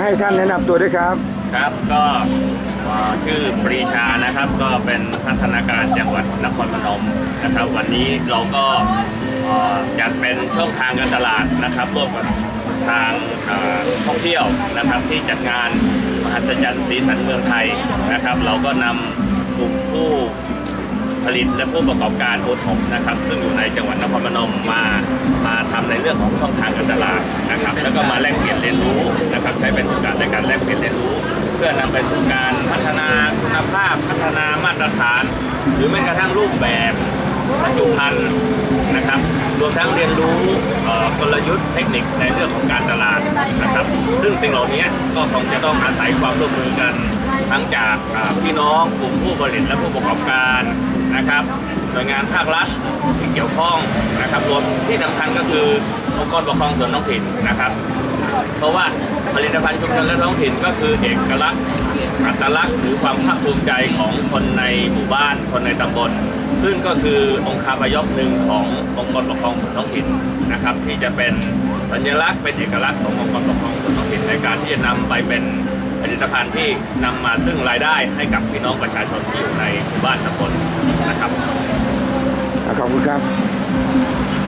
ให้ท่านแนะนำตัวด้วยครับ ครับก็เอ่อชื่อปรีชานะครับ ก็เป็นพัฒนาการจังหวัดนครพนมนะครับ วันนี้เราก็เอ่อจัดเป็นช่องทางการตลาดนะครับร่วมกับทางเอ่อท่องเที่ยวนะครับ ที่จัดงานมหัศจรรย์สีสันเมืองไทยนะครับ เราก็นำกลุ่มผู้ ผลิตและผู้ประกอบการโอทอปนะครับ ซึ่งอยู่ในจังหวัดนครพนมมามาทำในเรื่องของช่องทางการตลาดนะครับ แล้วก็มาแลกเปลี่ยนเรียนรู้ พื่อนำไปสู่การพัฒนาคุณภาพพัฒนามาตรฐาน หรือแม้กระทั่งรูปแบบบรรจุภัณฑ์นะครับรวมทั้งเรียนรู้กลยุทธ์เทคนิคในเรื่องของการตลาดนะครับ ซึ่งสิ่งเหล่านี้ก็คงจะต้องอาศัยความร่วมมือกัน ทั้งจากพี่น้องกลุ่มผู้ผลิตและผู้ประกอบการนะครับหน่วยงานภาครัฐที่เกี่ยวข้องนะครับรวมที่สำคัญก็คือองค์กรปกครองส่วนท้องถิ่นนะครับ เพราะว่าผลิตภัณฑ์ชุมชนและท้องถิ่นก็คือเอกลักษณ์อัตลักษณ์หรือความภาคภูมิใจของคนในหมู่บ้าน คนในตำบล ซึ่งก็คือองค์คาพยพหนึ่งขององค์กรปกครองส่วนท้องถิ่นนะครับ ที่จะเป็นสัญลักษณ์เป็นเอกลักษณ์ขององค์กรปกครองส่วนท้องถิ่นในการที่จะนำไปเป็นผลิตภัณฑ์ที่นำมาซึ่งรายได้ให้กับพี่น้องประชาชนที่อยู่ในหมู่บ้านตำบลนะครับขอบคุณครับ